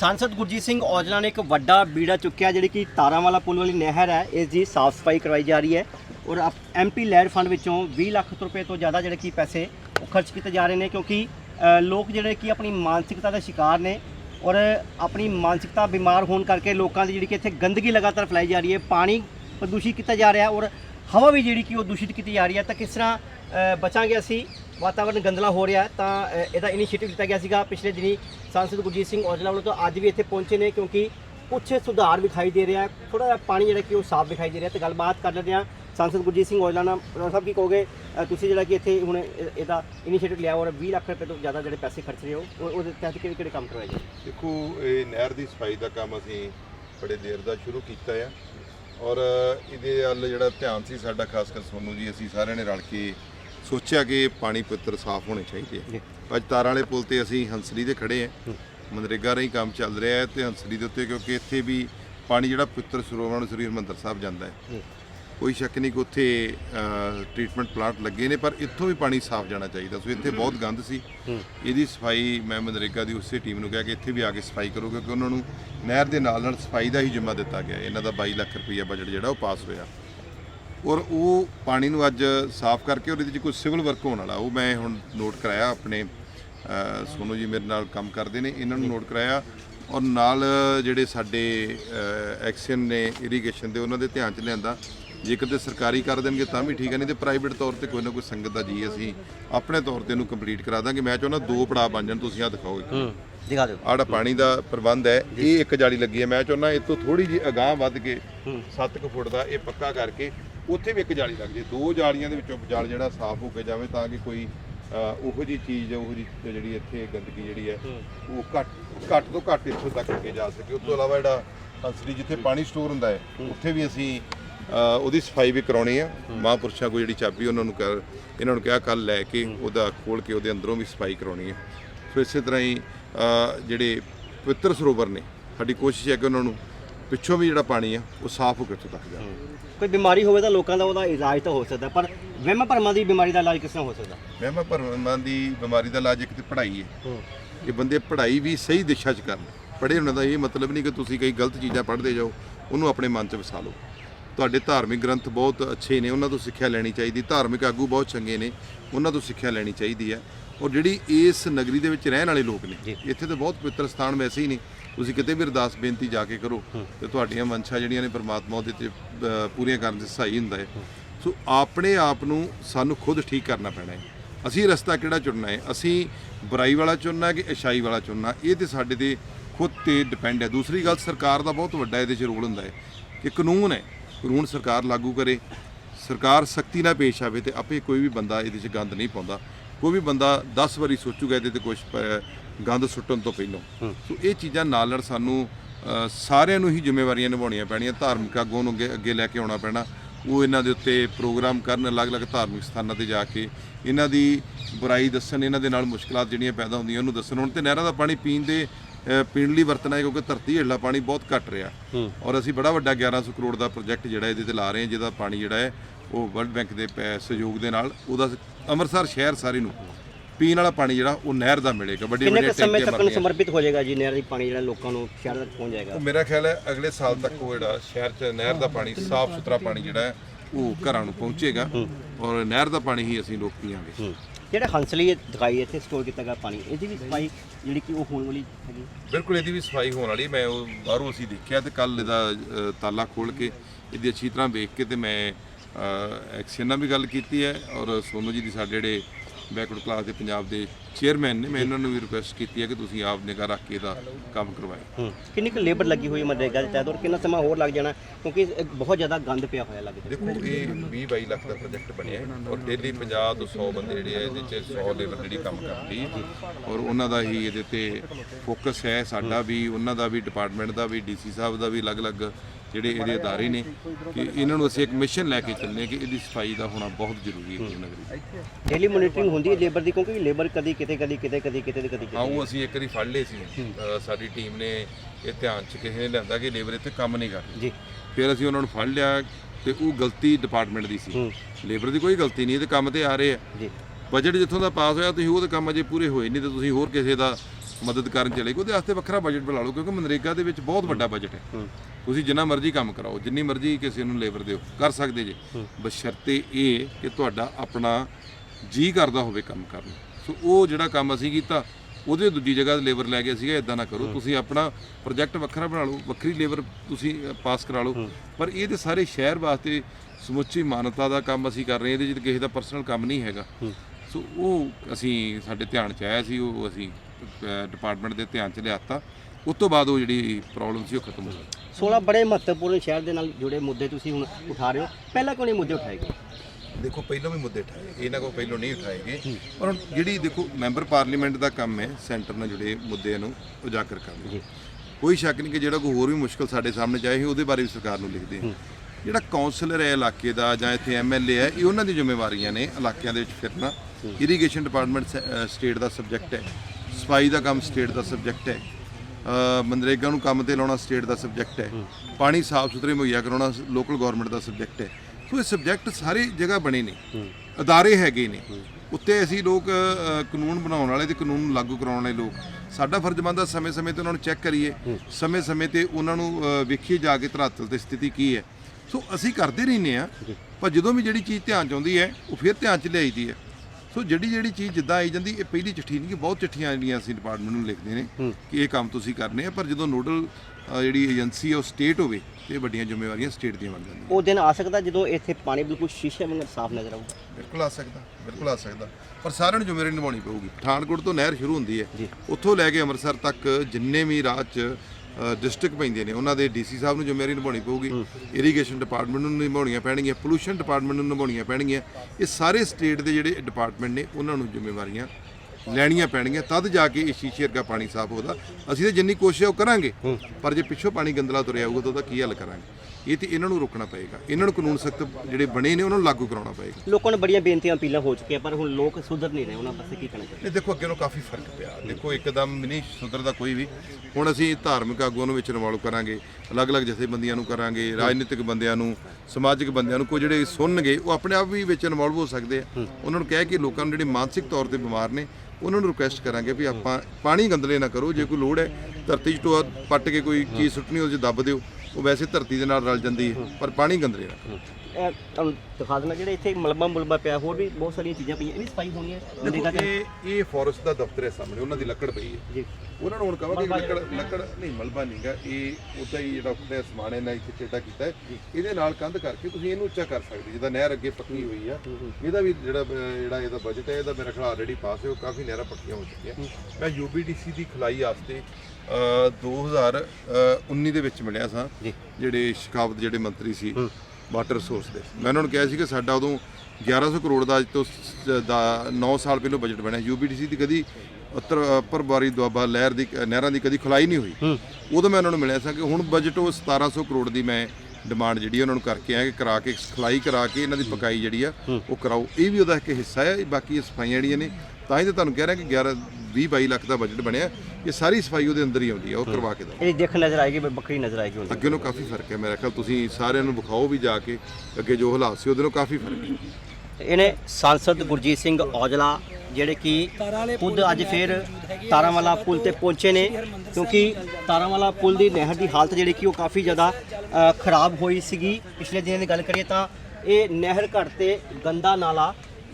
ਸਾਂਸਦ ਗੁਰਜੀਤ ਸਿੰਘ ਔਜਲਾ ਨੇ ਇੱਕ ਵੱਡਾ ਬੀੜਾ ਚੁੱਕਿਆ ਜਿਹੜੀ ਕਿ ਤਾਰਾਂਵਾਲਾ ਪੁਲ ਵਾਲੀ ਨਹਿਰ ਹੈ ਇਸ ਦੀ ਸਾਫ਼ ਸਫ਼ਾਈ ਕਰਵਾਈ ਜਾ ਰਹੀ ਹੈ ਔਰ ਐਮਪੀ ਲੈਡ ਫੰਡ ਵਿੱਚੋਂ 20 ਲੱਖ ਰੁਪਏ ਤੋਂ ਜ਼ਿਆਦਾ ਜਿਹੜੇ ਕਿ ਪੈਸੇ ਉਹ ਖਰਚ ਕੀਤੇ ਜਾ ਰਹੇ ਨੇ ਕਿਉਂਕਿ ਲੋਕ ਜਿਹੜੇ ਕਿ ਆਪਣੀ ਮਾਨਸਿਕਤਾ ਦੇ ਸ਼ਿਕਾਰ ਨੇ ਔਰ ਆਪਣੀ ਮਾਨਸਿਕਤਾ ਬਿਮਾਰ ਹੋਣ ਕਰਕੇ ਲੋਕਾਂ ਦੀ ਜਿਹੜੀ ਕਿ ਇੱਥੇ ਗੰਦਗੀ ਲਗਾਤਾਰ ਫੈਲਾਈ ਜਾ ਰਹੀ ਹੈ ਪਾਣੀ ਪ੍ਰਦੂਸ਼ਿਤ ਕੀਤਾ ਜਾ ਰਿਹਾ ਔਰ ਹਵਾ ਵੀ ਜਿਹੜੀ ਕਿ ਉਹ ਦੂਸ਼ਿਤ ਕੀਤੀ ਜਾ ਰਹੀ ਹੈ ਤਾਂ ਕਿਸ ਤਰ੍ਹਾਂ ਬਚਾਂਗੇ ਅਸੀਂ ਵਾਤਾਵਰਨ ਗੰਦਲਾ ਹੋ ਰਿਹਾ ਹੈ ਤਾਂ ਅ, ਇਹਦਾ ਇਨੀਸ਼ੀਏਟਿਵ ਲਿੱਤਾ ਗਿਆ ਸੀਗਾ ਪਿਛਲੇ ਦਿਨੀ ਸੰਸਦ ਗੁਰਜੀਤ ਸਿੰਘ ਔਜਲਾ ਵੱਲੋਂ ਤਾਂ ਅੱਜ ਵੀ ਇੱਥੇ ਪਹੁੰਚੇ ਨੇ ਕਿਉਂਕਿ ਕੁਝ ਸੁਧਾਰ ਵਿਖਾਈ ਦੇ ਰਿਹਾ ਹੈ। ਥੋੜਾ ਜਿਹਾ ਪਾਣੀ ਜਿਹੜਾ ਕਿ ਉਹ ਸਾਫ਼ ਵਿਖਾਈ ਦੇ ਰਿਹਾ ਤੇ ਗੱਲਬਾਤ ਕਰ ਲੈਂਦੇ ਹਾਂ ਸੰਸਦ ਗੁਰਜੀਤ ਸਿੰਘ ਔਜਲਾ ਨਾਲ। ਡਾਕਟਰ ਸਾਹਿਬ ਕੀ ਕਹੋਗੇ? ਅ, ਤੁਸੀਂ ਜਿਹੜਾ ਕਿ ਇੱਥੇ ਹੁਣ ਇਹ- ਇਹਦਾ ਇਨੀਸ਼ੀਏਟਿਵ ਲਿਆ ਔਰ 20 ਲੱਖ ਰੁਪਏ ਤੋਂ ਜ਼ਿਆਦਾ ਜਿਹੜੇ ਪੈਸੇ ਖਰਚ ਰਹੇ ਹੋ ਉਹ- ਉਹਦੇ ਤਹਿਤ ਕਿਹੜੇ ਕਿਹੜੇ ਕੰਮ ਕਰਵਾਏ ਜਾਏ ਦੇਖੋ ਇਹ ਨਹਿਰ ਦੀ ਸਫ਼ਾਈ ਦਾ ਕੰਮ ਅਸੀਂ ਬੜੇ ਦੇਰ ਦਾ ਸ਼ੁਰੂ ਕੀਤਾ ਆ। ਔਰ ਇਹਦੇ ਵੱਲ ਜਿਹੜਾ ਧਿਆਨ ਸੀ ਸਾਡਾ ਖਾਸ ਕਰ ਸੋਨੂ ਜੀ ਅਸੀਂ ਸਾਰਿਆਂ ਨੇ ਰਲ ਕੇ ਸੋਚਿਆ ਕਿ ਪਾਣੀ ਪੱਤਰ ਸਾਫ਼ ਹੋਣੇ ਚਾਹੀਦੇ। ਆ। ਅੱਜ ਤਾਰਾਂ ਵਾਲੇ ਪੁਲ ਤੇ ਅਸੀਂ ਹੰਸਲੀ ਦੇ ਖੜੇ ਆ। ਮਨਰੇਗਾ ਰਾਹੀਂ ਕੰਮ ਚੱਲ ਰਿਹਾ ਹੈ ਤੇ ਹੰਸਲੀ ਦੇ ਉੱਤੇ ਕਿਉਂਕਿ ਇੱਥੇ ਵੀ ਪਾਣੀ ਜਿਹੜਾ ਪਵਿੱਤਰ ਸਰੋਵਰਾਂ ਨੂੰ ਸ੍ਰੀ ਹਰਿਮੰਦਰ ਸਾਹਿਬ ਜਾਂਦਾ ਹੈ। ਕੋਈ ਸ਼ੱਕ ਨਹੀਂ ਕਿ ਉੱਥੇ ਟ੍ਰੀਟਮੈਂਟ ਪਲਾਂਟ ਲੱਗੇ ਨੇ ਪਰ ਇੱਥੋਂ ਵੀ ਪਾਣੀ ਸਾਫ਼ ਜਾਣਾ ਚਾਹੀਦਾ। ਸੋ ਇੱਥੇ ਬਹੁਤ ਗੰਦ ਸੀ। ਇਹਦੀ ਸਫ਼ਾਈ ਮੈਂ ਮਨਰੇਗਾ ਦੀ ਉਸੇ ਟੀਮ ਨੂੰ ਕਿਹਾ ਕਿ ਇੱਥੇ ਵੀ ਆ ਕੇ ਸਫ਼ਾਈ ਕਰੋ ਕਿਉਂਕਿ ਉਹਨਾਂ ਨੂੰ ਨਹਿਰ ਦੇ ਨਾਲ ਨਾਲ ਸਫ਼ਾਈ ਦਾ ਹੀ ਜ਼ਿੰਮਾ ਦਿੱਤਾ ਗਿਆ ਇਹਨਾਂ ਦਾ 22 ਲੱਖ ਰੁਪਈਆ ਬਜਟ ਜਿਹੜਾ ਉਹ ਪਾਸ ਹੋਇਆ। ਔਰ ਉਹ ਪਾਣੀ ਨੂੰ ਅੱਜ ਸਾਫ਼ ਕਰਕੇ ਉਹਦੇ ਵਿੱਚ ਕੋਈ ਸਿਵਲ ਵਰਕ ਹੋਣ ਵਾਲਾ ਉਹ ਮੈਂ ਹੁਣ ਨੋਟ ਕਰਾਇਆ ਆਪਣੇ ਸੋਨੂ ਜੀ ਮੇਰੇ ਨਾਲ ਕੰਮ ਕਰਦੇ ਨੇ ਇਹਨਾਂ ਨੂੰ ਨੋਟ ਕਰਾਇਆ। ਔਰ ਨਾਲ ਜਿਹੜੇ ਸਾਡੇ ਐਕਸ਼ਨ ਨੇ ਇਰੀਗੇਸ਼ਨ ਦੇ ਉਹਨਾਂ ਦੇ ਧਿਆਨ ਚ ਲਿਆਂਦਾ। ਜੇਕਰ ਤੇ ਸਰਕਾਰੀ ਕਰ ਦੇਣਗੇ ਤਾਂ ਵੀ ਠੀਕ ਹੈ ਨਹੀਂ ਤੇ ਪ੍ਰਾਈਵੇਟ ਤੌਰ ਤੇ ਕੋਈ ਨਾ ਕੋਈ ਸੰਗਤ ਦਾ ਜੀ ਅਸੀਂ ਆਪਣੇ ਤੌਰ ਤੇ ਇਹਨੂੰ ਕੰਪਲੀਟ ਕਰਾ ਦਾਂਗੇ। ਮੈਂ ਚਾਹੁੰਦਾ ਦੋ ਪੜਾਅ ਬਣ ਜਾਣ ਤੁਸੀਂ ਆ ਦਿਖਾਓਗੇ ਹੂੰ। ਦਿਖਾ ਦਿਓ। ਆੜਾ ਪਾਣੀ ਦਾ ਪ੍ਰਬੰਧ ਹੈ ਇਹ ਇੱਕ ਜਾਲੀ ਲੱਗੀ ਹੈ। ਮੈਂ ਚਾਹੁੰਦਾ ਇਹ ਤੋਂ ਥੋੜੀ ਜਿਹੀ ਅਗਾਹ ਵੱਧ ਕੇ ਹੂੰ। 7 ਫੁੱਟ ਦਾ ਇਹ ਪੱਕਾ ਕਰਕੇ ਉੱਥੇ ਵੀ ਇੱਕ ਜਾਲੀ ਲੱਗ ਜੇ। ਦੋ ਜਾਲੀਆਂ ਦੇ ਵਿੱਚੋਂ ਜਾਲ ਜਿਹੜਾ ਸਾਫ਼ ਹੋ ਕੇ ਜਾਵੇ ਤਾਂ ਕਿ ਕੋਈ ਅਹ, ਉਹੋ ਜੀ ਚੀਜ਼ ਉਹੋ ਜੀ ਜਿਹੜੀ ਇੱਥੇ ਗੰਦਗੀ ਜਿਹੜੀ ਹੈ ਉਹ ਘੱਟ ਘੱਟ ਤੋਂ ਘੱਟ ਇੱਥੋਂ ਤੱਕ ਅੱਗੇ ਜਾ ਸਕੇ। ਉਸ ਤੋਂ ਇਲਾਵਾ ਜਿਹੜਾ ਹੰਸਲੀ ਜਿੱਥੇ ਪਾਣੀ ਸਟੋਰ ਹੁੰਦਾ ਹੈ ਉੱਥੇ ਵੀ ਅਸੀਂ ਅਹ, ਉਹਦੀ ਸਫ਼ਾਈ ਵੀ ਕਰਾਉਣੀ ਆ ਮਹਾਂਪੁਰਸ਼ਾਂ ਕੋਲ ਜਿਹੜੀ ਚਾਬੀ ਉਹਨਾਂ ਨੂੰ ਕਰ ਇਹਨਾਂ ਨੂੰ ਕਿਹਾ ਕੱਲ ਲੈ ਕੇ ਉਹਦਾ ਖੋਲ ਕੇ ਉਹਦੇ ਅੰਦਰੋਂ ਵੀ ਸਫ਼ਾਈ ਕਰਾਉਣੀ ਹੈ। ਸੋ ਇਸੇ ਤਰ੍ਹਾਂ ਹੀ ਅਹ, ਜਿਹੜੇ ਪਵਿੱਤਰ ਸਰੋਵਰ ਨੇ ਸਾਡੀ ਕੋਸ਼ਿਸ਼ ਹੈ ਕਿ ਉਹਨਾਂ ਨੂੰ ਪਿੱਛੋਂ ਵੀ ਜਿਹੜਾ ਪਾਣੀ ਆ ਉਹ ਸਾਫ਼ ਹੋ ਕੇ ਉੱਥੋਂ ਤੱਕ ਜਾਵੇ। ਕੋਈ ਬਿਮਾਰੀ ਹੋਵੇ ਤਾਂ ਲੋਕਾਂ ਦਾ ਉਹਦਾ ਇਲਾਜ ਤਾਂ ਹੋ ਸਕਦਾ ਪਰ ਵਹਿਮਾਂ ਭਰਮਾਂ ਦੀ ਬਿਮਾਰੀ ਦਾ ਇਲਾਜ ਕਿਸ ਤਰ੍ਹਾਂ ਹੋ ਸਕਦਾ? ਵਹਿਮਾਂ ਭਰਮਾਂ ਦੀ ਬਿਮਾਰੀ ਦਾ ਇਲਾਜ ਇੱਕ ਤੇ ਪੜ੍ਹਾਈ ਹੈ। ਕਿ ਬੰਦੇ ਪੜ੍ਹਾਈ ਵੀ ਸਹੀ ਦਿਸ਼ਾ 'ਚ ਕਰਨ। ਪੜ੍ਹੇ ਹੋਣ ਦਾ ਇਹ ਮਤਲਬ ਨਹੀਂ ਕਿ ਤੁਸੀਂ ਕਈ ਗਲਤ ਚੀਜ਼ਾਂ ਪੜ੍ਹਦੇ ਜਾਓ ਉਹਨੂੰ ਆਪਣੇ ਮਨ 'ਚ ਵਸਾ ਲਓ। ਤੁਹਾਡੇ ਧਾਰਮਿਕ ਗ੍ਰੰਥ ਬਹੁਤ ਅੱਛੇ ਨੇ ਉਹਨਾਂ ਤੋਂ ਸਿੱਖਿਆ ਲੈਣੀ ਚਾਹੀਦੀ। ਧਾਰਮਿਕ ਆਗੂ ਬਹੁਤ ਚੰਗੇ ਨੇ ਉਹਨਾਂ ਤੋਂ ਸਿੱਖਿਆ ਲੈਣੀ ਚਾਹੀਦੀ ਹੈ। ਔਰ ਜਿਹੜੀ ਇਸ ਨਗਰੀ ਦੇ ਵਿੱਚ ਰਹਿਣ ਵਾਲੇ ਲੋਕ ਨੇ। ਇੱਥੇ ਤਾਂ ਬਹੁਤ ਪਵਿੱਤਰ ਸਥਾਨ ਵੈਸੇ ਹੀ ਨੇ। ਤੁਸੀਂ ਕਿਤੇ ਵੀ ਅਰਦਾਸ ਬੇਨਤੀ ਜਾ ਕੇ ਕਰੋ ਤੇ ਤੁਹਾਡੀਆਂ ਮਨਸ਼ਾ ਜਿਹੜੀਆਂ ਨੇ ਪਰਮਾਤਮਾ ਉਹਦੇ ਤੇ ਪੂਰੀਆਂ ਕਰਨ ਦੇ ਸਹਾਈ ਹੁੰਦਾ ਹੈ। ਸੋ ਆਪਣੇ ਆਪ ਨੂੰ ਸਾਨੂੰ ਖੁਦ ਠੀਕ ਕਰਨਾ ਪੈਣਾ ਹੈ। ਅਸੀਂ ਰਸਤਾ ਕਿਹੜਾ ਚੁਣਨਾ ਹੈ? ਅਸੀਂ ਬੁਰਾਈ ਵਾਲਾ ਚੁਣਨਾ ਕਿ ਅਛਾਈ ਵਾਲਾ ਚੁਣਨਾ ਇਹ ਤੇ ਸਾਡੇ ਤੇ ਖੁਦ ਤੇ ਡਿਪੈਂਡ ਹੈ। ਦੂਸਰੀ ਗੱਲ ਸਰਕਾਰ ਦਾ ਬਹੁਤ ਵੱਡਾ ਇਹਦੇ 'ਚ ਰੋਲ ਹੁੰਦਾ ਹੈ ਕਿ ਕਾਨੂੰਨ ਹੈ। ਕਾਨੂੰਨ ਸਰਕਾਰ ਲਾਗੂ ਕਰੇ। ਸਰਕਾਰ ਸਖਤੀ ਨਾਲ ਪੇਸ਼ ਆਵੇ ਤੇ ਆਪੇ ਕੋਈ ਵੀ ਬੰਦਾ ਇਹਦੇ 'ਚ ਗੰਦ ਨਹੀਂ ਪਾਉਂਦਾ। ਕੋਈ ਵੀ ਬੰਦਾ 10 ਵਾਰੀ ਸੋਚੂਗਾ ਇਹਦੇ ਤੇ ਕੁਝ ਗੰਦ ਸੁੱਟਣ ਤੋਂ ਪਹਿਲਾਂ। ਸੋ ਇਹ ਚੀਜ਼ਾਂ ਨਾਲ ਨਾਲ ਸਾਨੂੰ ਸਾਰਿਆਂ ਨੂੰ ਹੀ ਜ਼ਿੰਮੇਵਾਰੀਆਂ ਨਿਭਾਉਣੀਆਂ ਪੈਣੀਆਂ। ਧਾਰਮਿਕ ਆਗੂਆਂ ਨੂੰ ਅੱਗੇ ਅੱਗੇ ਲੈ ਕੇ ਆਉਣਾ ਪੈਣਾ। ਉਹ ਇਹਨਾਂ ਦੇ ਉੱਤੇ ਪ੍ਰੋਗਰਾਮ ਕਰਨ ਅਲੱਗ-ਅਲੱਗ ਧਾਰਮਿਕ ਸਥਾਨਾਂ ਤੇ ਜਾ ਕੇ ਇਹਨਾਂ ਦੀ ਬੁਰਾਈ ਦੱਸਣ ਇਹਨਾਂ ਦੇ ਨਾਲ ਮੁਸ਼ਕਲਾਂ ਜਿਹੜੀਆਂ ਪੈਦਾ ਹੁੰਦੀਆਂ ਉਹਨੂੰ ਦੱਸਣ। ਹੁਣ ਤੇ ਨਹਿਰਾਂ ਦਾ ਪਾਣੀ ਪੀਣ ਦੇ ਪੀਣ ਲਈ ਵਰਤਣਾ ਹੈ ਕਿਉਂਕਿ ਧਰਤੀ ਹੇਠਲਾ ਪਾਣੀ ਬਹੁਤ ਘਟ ਰਿਹਾ। ਔਰ ਅਸੀਂ ਬੜਾ ਵੱਡਾ 1100 ਕਰੋੜ ਦਾ ਪ੍ਰੋਜੈਕਟ ਜਿਹੜਾ ਇਹਦੇ ਤੇ ਲਾ ਰਹੇ ਹਾਂ ਜਿਹਦਾ ਪਾਣੀ ਜਿਹੜਾ ਹੈ ਉਹ ਵਰਲਡ ਬੈਂਕ ਦੇ ਸਹਿਯੋਗ ਦੇ ਨਾਲ ਉਹਦਾ ਅੰਮ੍ਰਿਤਸਰ ਸ਼ਹਿਰ ਸਾਰੇ ਨੂੰ ਪੀਣ ਵਾਲਾ ਪਾਣੀ ਜਿਹੜਾ ਉਹ ਨਹਿਰ ਦਾ ਮਿਲੇਗਾ ਵੱਡੇ ਕਿੰਨੇ ਵੱਡੇ ਕੁ ਸਮੇਂ ਟੈਂਕੀਆਂ ਤੱਕ ਨੂੰ ਸਮਰਪਿਤ ਹੋ ਜਾਏਗਾ ਜੀ ਨਹਿਰ ਦੀ ਪਾਣੀ ਜਿਹੜਾ ਲੋਕਾਂ ਨੂੰ ਸ਼ਹਿਰ ਤੱਕ ਪਹੁੰਚ ਜਾਏਗਾ? ਉਹ ਮੇਰਾ ਖਿਆਲ ਹੈ ਅਗਲੇ ਸਾਲ ਤੱਕ ਉਹ ਜਿਹੜਾ ਸ਼ਹਿਰ 'ਚ ਨਹਿਰ ਦਾ ਪਾਣੀ ਸਾਫ਼ ਸੁਥਰਾ ਪਾਣੀ ਜਿਹੜਾ ਹੈ ਉਹ ਘਰਾਂ ਨੂੰ ਪਹੁੰਚੇਗਾ ਔਰ ਨਹਿਰ ਦਾ ਪਾਣੀ ਹੀ ਅਸੀਂ ਲੋਕ ਪੀਵਾਂਗੇ। ਹੂੰ। ਜਿਹੜਾ ਹੰਸਲੀ ਦਿਖਾਈ ਇੱਥੇ ਸਟੋਰ ਕੀਤਾ ਗਿਆ ਪਾਣੀ ਇਹਦੀ ਵੀ ਸਫ਼ਾਈ ਜਿਹੜੀ ਕਿ ਉਹ ਹੋਣ ਵਾਲੀ ਹੈਗੀ? ਬਿਲਕੁਲ ਇਹਦੀ ਵੀ ਸਫ਼ਾਈ ਹੋਣ ਵਾਲੀ ਮੈਂ ਉਹ ਬਾਹਰੋਂ ਅਸੀਂ ਦੇਖਿਆ ਤੇ ਕੱਲ ਇਹਦਾ ਅ, ਤਾਲਾ ਖੋਲ ਕੇ ਇਹਦੀ ਅੱਛੀ ਤਰ੍ਹਾਂ ਵੇਖ ਕੇ ਤੇ ਮੈਂ ਐਕਸ਼ਨ ਨਾਲ ਵੀ ਗੱਲ ਕੀਤੀ ਹੈ ਔਰ ਸੋਨੂ ਜੀ ਦੀ ਸਾਡੇ ਜਿਹੜੇ ਬੈਕਵਰਡ ਕਲਾਸ ਦੇ ਪੰਜਾਬ ਦੇ ਚੇਅਰਮੈਨ ਨੇ। ਮੈਂ ਇਹਨਾਂ ਨੂੰ ਵੀ ਰਿਕੁਐਸਟ ਕੀਤੀ ਹੈ ਕਿ ਤੁਸੀਂ ਆਪ ਨਿਗਾਹ ਰੱਖ ਕੇ ਇਹਦਾ ਕੰਮ ਕਰਵਾਏ ਕਿੰਨੀ ਕੁ ਲੇਬਰ ਲੱਗੀ ਹੋਈ ਮਨਰੇਗਾ ਦੇ ਤਹਿਤ ਔਰ ਕਿੰਨਾ ਸਮਾਂ ਹੋਰ ਲੱਗ ਜਾਣਾ? ਕਿਉਂਕਿ ਬਹੁਤ ਜ਼ਿਆਦਾ ਗੰਦ ਪਿਆ ਹੋਇਆ ਲੱਗ ਦੇਖੋ ਇਹ 20 22 ਲੱਖ ਦਾ ਪ੍ਰੋਜੈਕਟ ਬਣਿਆ ਹੈ ਔਰ ਡੇਲੀ 50 ਤੋਂ 100 ਬੰਦੇ ਜਿਹੜੇ ਆ ਇਹਦੇ ਚ 100 ਲੇਬਰ ਜਿਹੜੀ ਕੰਮ ਕਰਦੀ ਔਰ ਉਹਨਾਂ ਦਾ ਹੀ ਇਹਦੇ ਤੇ ਫੋਕਸ ਹੈ ਸਾਡਾ ਵੀ ਉਹਨਾਂ ਦਾ ਵੀ ਡਿਪਾਰਟਮੈਂਟ ਦਾ ਵੀ ਡੀਸੀ ਸਾਹਿਬ ਦਾ ਵੀ ਅਲੱਗ-ਅਲੱਗ ਜਿਹੜੇ ਇਹਦੇ ਅਦਾਰੇ ਨੇ ਕਿ ਇਹਨਾਂ ਨੂੰ ਅਸੀਂ ਇੱਕ ਮਿਸ਼ਨ ਲੈ ਕੇ ਚੱਲਨੇ ਕਿ ਇਹਦੀ ਸਫ਼ਾਈ ਦਾ ਹੋਣਾ ਬਹੁਤ ਜ਼ਰੂਰੀ ਹੈ ਨਗਰੀ ਡੇਲੀ ਮੋਨੀਟਰਿੰਗ ਹੁੰਦੀ ਹੈ ਲੇਬਰ ਦੀ ਕਿਉਂਕਿ ਲੇਬਰ ਕਦੀ ਕਿਤੇ ਕਦੀ ਕਿਤੇ ਕਦੀ ਕਿਤੇ ਕਦੀ ਹਾਂ ਕਿਤੇ। ਉਹ ਅਸੀਂ ਇੱਕ ਵਾਰੀ ਫੜ ਲਏ ਸੀ। ਸਾਡੀ ਟੀਮ ਨੇ ਇਹ ਧਿਆਨ ਚ ਕਿਸੇ ਨੇ ਲਿਆਂਦਾ ਕਿ ਲੇਬਰ ਇੱਥੇ ਕੰਮ ਨਹੀਂ ਕਰ ਰਹੀ। ਜੀ ਫਿਰ ਅਸੀਂ ਉਹਨਾਂ ਨੂੰ ਫੜ ਲਿਆ ਤੇ ਉਹ ਗਲਤੀ ਡਿਪਾਰਟਮੈਂਟ ਦੀ ਸੀ। ਲੇਬਰ ਦੀ ਕੋਈ ਗਲਤੀ ਨਹੀਂ ਇਹ ਤੇ ਕੰਮ ਤੇ ਆ ਰਹੇ ਆ। ਜੀ। ਬਜਟ ਜਿੱਥੋਂ ਦਾ ਪਾਸ ਹੋਇਆ ਤੁਸੀਂ ਉਹਦੇ ਕੰਮ ਅਜੇ ਪੂਰੇ ਹੋਏ ਨਹੀਂ ਤੇ ਤੁਸੀਂ ਹੋਰ ਕਿਸੇ ਦਾ ਮਦਦ ਕਰਨ ਚਲੇ ਗਏ ਉਹਦੇ ਵਾਸਤੇ ਵੱਖਰਾ ਬਜਟ ਬਣਾ ਲਓ ਕਿਉਂਕਿ ਮਨਰੇਗਾ ਦੇ ਵਿੱਚ ਬਹੁਤ ਵੱਡਾ ਬਜਟ ਹੈ। ਤੁਸੀਂ ਜਿੰਨਾ ਮਰਜ਼ੀ ਕੰਮ ਕਰਾਓ ਜਿੰਨੀ ਮਰਜ਼ੀ ਕਿਸੇ ਨੂੰ ਲੇਬਰ ਦਿਓ ਕਰ ਸਕਦੇ ਜੇ। ਬਸ਼ਰਤੇ ਇਹ ਕਿ ਤੁਹਾਡਾ ਆਪਣਾ ਜੀ ਕਰਦਾ ਹੋਵੇ ਕੰਮ ਕਰਨ। ਸੋ ਉਹ ਜਿਹੜਾ ਕੰਮ ਅਸੀਂ ਕੀਤਾ ਉਹਦੇ ਦੂਜੀ ਜਗ੍ਹਾ ਤੇ ਲੇਬਰ ਲੈ ਕੇ ਸੀਗਾ ਇਦਾਂ ਨਾ ਕਰੋ ਤੁਸੀਂ ਆਪਣਾ ਪ੍ਰੋਜੈਕਟ ਵੱਖਰਾ ਬਣਾ ਲਓ ਵੱਖਰੀ ਲੇਬਰ ਤੁਸੀਂ ਪਾਸ ਕਰਾ ਲਓ। ਪਰ ਇਹ ਤੇ ਸਾਰੇ ਸ਼ਹਿਰ ਵਾਸਤੇ ਸਮੁੱਚੀ ਮਾਨਵਤਾ ਦਾ ਕੰਮ ਅਸੀਂ ਕਰ ਰਹੇ ਹਾਂ ਇਹਦੇ ਵਿੱਚ ਕਿਸੇ ਦਾ ਪਰਸਨਲ ਕੰਮ ਨਹੀਂ ਹੈਗਾ। ਸੋ ਉਹ ਅਸੀਂ ਸਾਡੇ ਧਿਆਨ ਚ ਆਇਆ ਸੀ ਉਹ ਅਸੀਂ ਡਿਪਾਰਟਮੈਂਟ ਦੇ ਧਿਆਨ ਚ ਲਿਆਤਾ। ਉਸ ਤੋਂ ਬਾਅਦ ਉਹ ਜਿਹੜੀ ਪ੍ਰੋਬਲਮ ਸੀ ਉਹ ਖਤਮ ਹੋ ਗਈ। 16 ਬੜੇ ਮਹੱਤਵਪੂਰਨ ਸ਼ਹਿਰ ਦੇ ਨਾਲ ਜੁੜੇ ਮੁੱਦੇ ਤੁਸੀਂ ਹੁਣ ਉਠਾ ਰਹੇ ਹੋ। ਪਹਿਲਾਂ ਕਿਉਂ ਨਹੀਂ ਮੁੱਦੇ ਉਠਾਏ ਗਏ? ਦੇਖੋ ਪਹਿਲਾਂ ਵੀ ਮੁੱਦੇ ਉਠਾਏ ਗਏ, ਇਹਨਾਂ ਕੋਲ ਪਹਿਲਾਂ ਨਹੀਂ ਉਠਾਏ ਗਏ। ਪਰ ਹੁਣ ਜਿਹੜੀ ਦੇਖੋ ਮੈਂਬਰ ਪਾਰਲੀਮੈਂਟ ਦਾ ਕੰਮ ਹੈ ਸੈਂਟਰ ਨਾਲ ਜੁੜੇ ਮੁੱਦਿਆਂ ਨੂੰ ਉਜਾਗਰ ਕਰਨਾ ਜੀ। ਕੋਈ ਸ਼ੱਕ ਨਹੀਂ ਕਿ ਜਿਹੜਾ ਕੋਈ ਹੋਰ ਵੀ ਮੁਸ਼ਕਲ ਸਾਡੇ ਸਾਹਮਣੇ ਜਾਏ ਉਹਦੇ ਬਾਰੇ ਵੀ ਸਰਕਾਰ ਨੂੰ ਲਿਖਦੇ ਹਾਂ। ਜਿਹੜਾ ਕਾਉਂਸਲਰ ਹੈ ਇਲਾਕੇ ਦਾ ਜਾਂ ਇੱਥੇ ਐਮਐਲਏ ਹੈ ਇਹ ਉਹਨਾਂ ਦੀ ਜ਼ਿੰਮੇਵਾਰੀਆਂ ਨੇ ਇਲਾਕਿਆਂ ਦੇ ਵਿੱਚ ਫਿਰਨਾ। ਇਰੀਗੇਸ਼ਨ ਡਿਪਾਰਟਮੈਂਟ ਸਟੇਟ ਦਾ ਸਬਜੈਕਟ ਹੈ। ਸਫ਼ਾਈ ਦਾ ਕੰਮ ਸਟੇਟ ਦਾ ਸਬਜੈਕਟ ਹੈ। ਮਨਰੇਗਾ ਨੂੰ ਕੰਮ ਤੇ ਲਾਉਣਾ ਸਟੇਟ ਦਾ ਸਬਜੈਕਟ ਹੈ। ਪਾਣੀ ਸਾਫ਼ ਸੁਥਰੇ ਮੁਹੱਈਆ ਕਰਾਉਣਾ ਲੋਕਲ ਗਵਰਨਮੈਂਟ ਦਾ ਸਬਜੈਕਟ ਹੈ। ਸੋ ਇਹ ਸਬਜੈਕਟ ਸਾਰੇ ਜਗ੍ਹਾ ਬਣੇ ਨੇ। ਅਦਾਰੇ ਹੈਗੇ ਨੇ। ਉੱਤੇ ਅਸੀਂ ਲੋਕ ਕਾਨੂੰਨ ਬਣਾਉਣ ਵਾਲੇ ਤੇ ਕਾਨੂੰਨ ਨੂੰ ਲਾਗੂ ਕਰਾਉਣ ਵਾਲੇ ਲੋਕ। ਸਾਡਾ ਫਰਜ਼ ਬਣਦਾ ਸਮੇਂ-ਸਮੇਂ ਤੇ ਉਹਨਾਂ ਨੂੰ ਚੈੱਕ ਕਰੀਏ। ਸਮੇਂ-ਸਮੇਂ ਤੇ ਉਹਨਾਂ ਨੂੰ ਵੇਖੀਏ ਜਾ ਕੇ ਧਰਾਤਲ ਤੇ ਸਥਿਤੀ ਕੀ ਹੈ। ਸੋ ਅਸੀਂ ਕਰਦੇ ਰਹਿੰਦੇ ਆ ਪਰ ਜਦੋਂ ਵੀ ਜਿਹੜੀ ਚੀਜ਼ ਧਿਆਨ ਚ ਆਉਂਦੀ ਹੈ ਉਹ ਫਿਰ ਧਿਆਨ ਚ ਲਿਆਈਦੀ ਹੈ। ਸੋ ਜਿਹੜੀ ਜਿਹੜੀ ਚੀਜ਼ ਜਿੱਦਾਂ ਆਈ ਜਾਂਦੀ ਇਹ ਪਹਿਲੀ ਚਿੱਠੀ ਨਹੀਂ ਕਿ ਬਹੁਤ ਚਿੱਠੀਆਂ ਜਿਹੜੀਆਂ ਅਸੀਂ ਡਿਪਾਰਟਮੈਂਟ ਨੂੰ ਲਿਖਦੇ ਨੇ ਕਿ ਇਹ ਕੰਮ ਤੁਸੀਂ ਕਰਨੇ ਆ ਪਰ ਜਦੋਂ ਨੋਡਲ ਜਿਹੜੀ ਏਜੰਸੀ ਹੈ ਉਹ ਸਟੇਟ ਹੋਵੇ ਤੇ ਵੱਡੀਆਂ ਜ਼ਿੰਮੇਵਾਰੀਆਂ ਸਟੇਟ ਦੀਆਂ ਬਣ ਜਾਂਦੀਆਂ। ਉਹ ਦਿਨ ਆ ਸਕਦਾ ਜਦੋਂ ਇੱਥੇ ਪਾਣੀ ਬਿਲਕੁਲ ਸ਼ੀਸ਼ੇ ਵਾਂਗ ਸਾਫ਼ ਨਜ਼ਰ ਆਊਗਾ ਬਿਲਕੁਲ ਆ ਸਕਦਾ ਬਿਲਕੁਲ ਆ ਸਕਦਾ। ਪਰ ਸਾਰਿਆਂ ਨੂੰ ਜ਼ਿੰਮੇਵਾਰੀ ਨਿਭਾਉਣੀ ਪਊਗੀ। ਪਠਾਨਕੋਟ ਤੋਂ ਨਹਿਰ ਸ਼ੁਰੂ ਹੁੰਦੀ ਹੈ। ਉੱਥੋਂ ਲੈ ਕੇ ਅੰਮ੍ਰਿਤਸਰ ਤੱਕ ਜਿੰਨੇ ਵੀ ਰਾਹ 'ਚ ਡਿਸਟ੍ਰਿਕਟ ਪੈਂਦੇ ਨੇ। ਉਹਨਾਂ ਦੇ ਡੀਸੀ ਸਾਹਿਬ ਨੂੰ ਜ਼ਿੰਮੇਵਾਰੀ ਨਿਭਾਉਣੀ ਪਊਗੀ। ਇਰੀਗੇਸ਼ਨ ਡਿਪਾਰਟਮੈਂਟ ਨੂੰ ਨਿਭਾਉਣੀਆਂ ਪੈਣਗੀਆਂ ਪੋਲੂਸ਼ਨ ਡਿਪਾਰਟਮੈਂਟ ਨੂੰ ਨਿਭਾਉਣੀਆਂ ਪੈਣਗੀਆਂ। ਇਹ ਸਾਰੇ ਸਟੇਟ ਦੇ ਜਿਹੜੇ ਡਿਪਾਰਟਮੈਂਟ ਨੇ ਉਹਨਾਂ ਨੂੰ ਜ਼ਿੰਮੇਵਾਰੀਆਂ ਲੈਣੀਆਂ ਪੈਣਗੀਆਂ। ਤਦ ਜਾ ਕੇ ਇਹ ਸ਼ੀਸ਼ੇ ਵਰਗਾ ਪਾਣੀ ਸਾਫ਼ ਹੋਦਾ ਅਸੀਂ ਤਾਂ ਜਿੰਨੀ ਕੋਸ਼ਿਸ਼ ਹੈ ਉਹ ਕਰਾਂਗੇ। ਪਰ ਜੇ ਪਿੱਛੋਂ ਪਾਣੀ ਗੰਦਲਾ ਤੁਰਿਆ ਆਊਗਾ ਤਾਂ ਉਹਦਾ ਕੀ ਹੱਲ ਕਰਾਂਗੇ? ਇਹ ਤੇ ਇਹਨਾਂ ਨੂੰ ਰੋਕਣਾ ਪਏਗਾ। ਇਹਨਾਂ ਨੂੰ ਕਾਨੂੰਨ ਸਖਤ ਜਿਹੜੇ ਬਣੇ ਨੇ ਉਹਨਾਂ ਨੂੰ ਲਾਗੂ ਕਰਾਉਣਾ ਪਏਗਾ। ਲੋਕਾਂ ਨੂੰ ਬੜੀਆਂ ਬੇਨਤੀਆਂ ਅਪੀਲਾਂ ਹੋ ਚੁੱਕੀਆਂ ਪਰ ਹੁਣ ਲੋਕ ਸੁਧਰ ਨਹੀਂ ਰਹੇ ਉਹਨਾਂ ਪਾਸੇ ਕੀ ਕਹਿਣਾ ਚਾਹੀਦਾ ਇਹ ਦੇਖੋ ਅੱਗੇ ਨੂੰ ਕਾਫੀ ਫ਼ਰਕ ਪਿਆ। ਦੇਖੋ ਇੱਕਦਮ ਨਹੀਂ ਸੁਧਰਦਾ ਕੋਈ ਵੀ। ਹੁਣ ਅਸੀਂ ਧਾਰਮਿਕ ਆਗੂਆਂ ਨੂੰ ਵਿੱਚ ਇਨਵੋਲਵ ਕਰਾਂਗੇ ਅਲੱਗ-ਅਲੱਗ ਜਥੇਬੰਦੀਆਂ ਨੂੰ ਕਰਾਂਗੇ ਰਾਜਨੀਤਿਕ ਬੰਦਿਆਂ ਨੂੰ ਸਮਾਜਿਕ ਬੰਦਿਆਂ ਨੂੰ ਕੋਈ ਜਿਹੜੇ ਸੁਣਨਗੇ ਉਹ ਆਪਣੇ ਆਪ ਵੀ ਵਿੱਚ ਇਨਵੋਲਵ ਹੋ ਸਕਦੇ ਆ। ਉਹਨਾਂ ਨੂੰ ਕਹਿ ਕੇ ਲੋਕਾਂ ਨੂੰ ਜਿਹੜੇ ਮਾਨਸਿਕ ਤੌਰ ਤੇ ਬਿਮਾਰ ਨੇ ਉਹਨਾਂ ਨੂੰ ਰਿਕੁਐਸਟ ਕਰਾਂਗੇ ਵੀ ਆਪਾਂ ਪਾਣੀ ਗੰਦਲੇ ਨਾ ਕਰੋ ਜੇ ਕੋਈ ਲੋੜ ਹੈ ਧਰਤੀ 'ਚ ਟੋਆ ਪੱਟ ਕੇ ਕੋਈ ਚੀਜ਼ ਸੁੱਟਣੀ ਉਹਦੇ 'ਚ ਦੱਬ ਦਿਓ। ਉਹ ਵੈਸੇ ਧਰਤੀ ਦੇ ਨਾਲ ਰਲ ਜਾਂਦੀ ਹੈ ਪਰ ਪਾਣੀ ਗੰਦਰੇ ਨਾ ਇਹ ਤੁਹਾਨੂੰ ਦਿਖਾ ਦੇਣਾ ਜਿਹੜੇ ਇੱਥੇ ਮਲਬਾ ਮੁਲਬਾ ਪਿਆ ਹੋਰ ਵੀ ਬਹੁਤ ਸਾਰੀਆਂ ਚੀਜ਼ਾਂ ਪਈਆਂ ਇਹ ਵੀ ਸਫ਼ਾਈ ਹੋਣੀ ਹੈ ਦੇਖੋ ਦੇ ਇਹ ਇਹ ਫੋਰੈਸਟ ਦਾ ਦਫ਼ਤਰ ਹੈ ਸਾਹਮਣੇ ਉਹਨਾਂ ਦੀ ਲੱਕੜ ਪਈ ਹੈ। ਜੀ। ਉਹਨਾਂ ਨੂੰ ਹੁਣ ਕਹਾਂਗੇ ਕਿ ਲੱਕੜ ਲੱਕੜ ਨਹੀਂ ਮਲਬਾ ਨਹੀਂਗਾ ਇਹ ਉਦਾਂ ਹੀ ਜਿਹੜਾ ਉੱਤੇ ਸਮਾਨ ਇਹਨਾਂ ਇੱਥੇ ਚੇਟਾ ਕੀਤਾ ਹੈ। ਇਹਦੇ ਨਾਲ ਕੰਧ ਕਰਕੇ ਤੁਸੀਂ ਇਹਨੂੰ ਉੱਚਾ ਕਰ ਸਕਦੇ ਜਿੱਦਾਂ ਨਹਿਰ ਅੱਗੇ ਪੱਕੀ ਹੋਈ ਆ। ਇਹਦਾ ਵੀ ਜਿਹੜਾ ਅਹ, ਜਿਹੜਾ ਇਹਦਾ ਬਜਟ ਹੈ ਇਹਦਾ ਮੇਰਾ ਖਿਆਲ ਆਲਰੇਡੀ ਪਾਸ ਹੈ ਉਹ ਕਾਫੀ ਨਹਿਰਾਂ ਪੱਕੀਆਂ ਹੋ ਚੁੱਕੀਆਂ। ਮੈਂ ਯੂਬੀਡੀਸੀ ਦੀ ਖਲਾਈ ਵਾਸਤੇ ਅਹ, 2019 ਦੇ ਵਿੱਚ ਮਿਲਿਆ ਸਾਂ। ਜਿਹੜੇ ਸ਼ਿਕਾਵਤ ਜਿਹੜੇ ਮੰਤਰੀ ਸੀ ਵਾਟਰ ਰਿਸੋਰਸ ਦੇ। ਮੈਂ ਉਹਨਾਂ ਨੂੰ ਕਿਹਾ ਸੀ ਕਿ ਸਾਡਾ ਉਦੋਂ 1100 ਕਰੋੜ ਦਾ ਅੱਜ ਤੋਂ 9 ਸਾਲ ਪਹਿਲਾਂ ਬਜਟ ਬਣਿਆ ਯੂਬੀਡੀਸੀ ਦੀ ਕਦੀ ਉੱਤਰ ਉੱਪਰ ਬਾਰੀ ਦੁਆਬਾ ਲਹਿਰ ਦੀ ਨਹਿਰਾਂ ਦੀ ਕਦੀ ਖੁਲਾਈ ਨਹੀਂ ਹੋਈ। ਉਦੋਂ ਮੈਂ ਉਹਨਾਂ ਨੂੰ ਮਿਲਿਆ ਸੀ ਕਿ ਹੁਣ ਬਜਟ ਉਹ 1700 ਕਰੋੜ ਦੀ ਮੈਂ ਡਿਮਾਂਡ ਜਿਹੜੀ ਆ ਉਹਨਾਂ ਨੂੰ ਕਰਕੇ ਆਇਆ ਕਿ ਕਰਾ ਕੇ ਖਲਾਈ ਕਰਾ ਕੇ ਇਹਨਾਂ ਦੀ ਪਕਾਈ ਜਿਹੜੀ ਆ ਉਹ ਕਰਾਓ। ਇਹ ਵੀ ਉਹਦਾ ਇੱਕ ਹਿੱਸਾ ਹੈ ਬਾਕੀ ਇਹ ਸਫਾਈਆਂ ਜਿਹੜੀਆਂ ਨੇ ਤਾਂ ਹੀ ਤਾਂ ਤੁਹਾਨੂੰ ਕਹਿ ਰਿਹਾ ਕਿ 11 20 22 ਲੱਖ ਦਾ ਬਜਟ ਬਣਿਆ। ਇਹ ਸਾਰੀ ਸਫ਼ਾਈ ਉਹਦੇ ਅੰਦਰ ਹੀ ਆਉਂਦੀ ਆ ਉਹ ਕਰਵਾ ਕੇ ਦਓ ਇਹਦੀ ਦੇਖ ਨਜ਼ਰ ਆਏਗੀ ਬੱਕਰੀ ਨਜ਼ਰ ਆਏਗੀ ਅੱਗੇ ਨੂੰ ਕਾਫੀ ਫ਼ਰਕ ਹੈ ਮੇਰਾ ਖਿਆਲ ਤੁਸੀਂ ਸਾਰਿਆਂ ਨੂੰ ਵਿਖਾਓ ਵੀ ਜਾ ਕੇ ਅੱਗੇ ਜੋ ਹਾਲਾਤ ਸੀ ਉਹਦੇ ਨਾਲੋਂ ਕਾਫੀ ਫ਼ਰਕ ਹੈ। ਇਹਨੇ ਸਾਂਸਦ ਗੁਰਜੀਤ ਸਿੰਘ ਔਜਲਾ ਜਿਹੜੇ ਕਿ ਖੁਦ ਅੱਜ ਫੇਰ ਤਾਰਾਵਾਲਾ ਪੁਲ ਤੇ ਪਹੁੰਚੇ ਨੇ ਕਿਉਂਕਿ ਤਾਰਾਵਾਲਾ ਪੁਲ ਦੀ ਨਹਿਰ ਦੀ ਹਾਲਤ ਜਿਹੜੀ ਕਿ ਉਹ ਕਾਫੀ ਜ਼ਿਆਦਾ ਖਰਾਬ ਹੋਈ ਸੀਗੀ। ਪਿਛਲੇ ਦਿਨਾਂ ਦੀ ਗੱਲ ਕਰੀਏ ਤਾਂ ਇਹ ਨਹਿਰ ਘੱਟ ਤੇ ਗੰਦਾ ਨਾਲਾ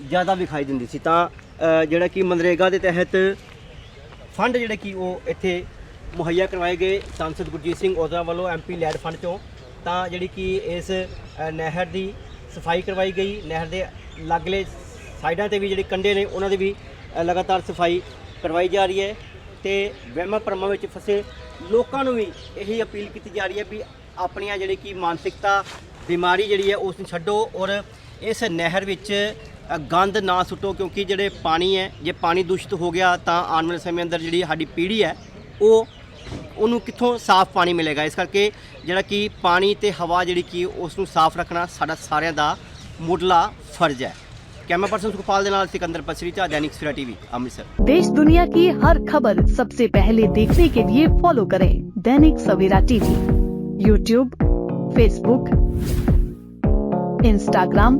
ਜ਼ਿਆਦਾ ਵਿਖਾਈ ਦਿੰਦੀ ਸੀ। ਤਾਂ ਜਿਹੜਾ ਕਿ ਮਨਰੇਗਾ ਦੇ ਤਹਿਤ ਫੰਡ ਜਿਹੜੇ ਕਿ ਉਹ ਇੱਥੇ ਮੁਹੱਈਆ ਕਰਵਾਏ ਗਏ ਸੰਸਦ ਗੁਰਜੀਤ ਸਿੰਘ ਔਜਲਾ ਵੱਲੋਂ ਐਮਪੀ ਲੈਡ ਫੰਡ ਚੋਂ, ਤਾਂ ਜਿਹੜੀ ਕਿ ਇਸ ਨਹਿਰ ਦੀ ਸਫ਼ਾਈ ਕਰਵਾਈ ਗਈ। ਨਹਿਰ ਦੇ ਲਾਗਲੇ ਸਾਈਡਾਂ ਤੇ ਵੀ ਜਿਹੜੇ ਕੰਢੇ ਨੇ, ਉਹਨਾਂ ਦੀ ਵੀ ਲਗਾਤਾਰ ਸਫ਼ਾਈ ਕਰਵਾਈ ਜਾ ਰਹੀ ਹੈ ਤੇ ਵਹਿਮਾਂ ਭਰਮਾਂ ਵਿੱਚ ਫਸੇ ਲੋਕਾਂ ਨੂੰ ਵੀ ਇਹੀ ਅਪੀਲ ਕੀਤੀ ਜਾ ਰਹੀ ਹੈ ਵੀ ਆਪਣੀਆਂ ਜਿਹੜੀ ਕਿ ਮਾਨਸਿਕਤਾ, ਬਿਮਾਰੀ ਜਿਹੜੀ ਹੈ ਉਸ ਨੂੰ ਛੱਡੋ ਔਰ ਇਸ ਨਹਿਰ ਵਿੱਚ ਗੰਦ ਨਾ ਸੁੱਟੋ ਕਿਉਂਕਿ ਜਿਹੜੇ ਪਾਣੀ ਹੈ ਜੇ ਪਾਣੀ ਦੂਸ਼ਿਤ ਹੋ ਗਿਆ ਤਾਂ ਆਉਣ ਵਾਲੇ ਸਮੇਂ ਅੰਦਰ ਜਿਹੜੀ ਸਾਡੀ ਪੀੜ੍ਹੀ ਹੈ ਉਹ ਉਹਨੂੰ ਕਿੱਥੋਂ ਸਾਫ਼ ਪਾਣੀ ਮਿਲੇਗਾ ਇਸ ਕਰਕੇ ਜਿਹੜਾ ਕਿ ਪਾਣੀ ਤੇ ਹਵਾ ਜਿਹੜੀ ਕਿ ਉਸ ਨੂੰ ਸਾਫ਼ ਰੱਖਣਾ ਸਾਡਾ ਸਾਰਿਆਂ ਦਾ ਮੁੱਢਲਾ ਫਰਜ਼ ਹੈ ਕੈਮਰਾ ਪਰਸਨ ਸੁਖਪਾਲ ਦੇ ਨਾਲ ਸਿਕੰਦਰ ਪਸਰੀਚਾ ਦੈਨਿਕ ਸਵੇਰਾ ਟੀਵੀ ਅੰਮ੍ਰਿਤਸਰ देश दुनिया की हर खबर सबसे पहले देखने के लिए फॉलो करें Dainik Savera TV YouTube Facebook Instagram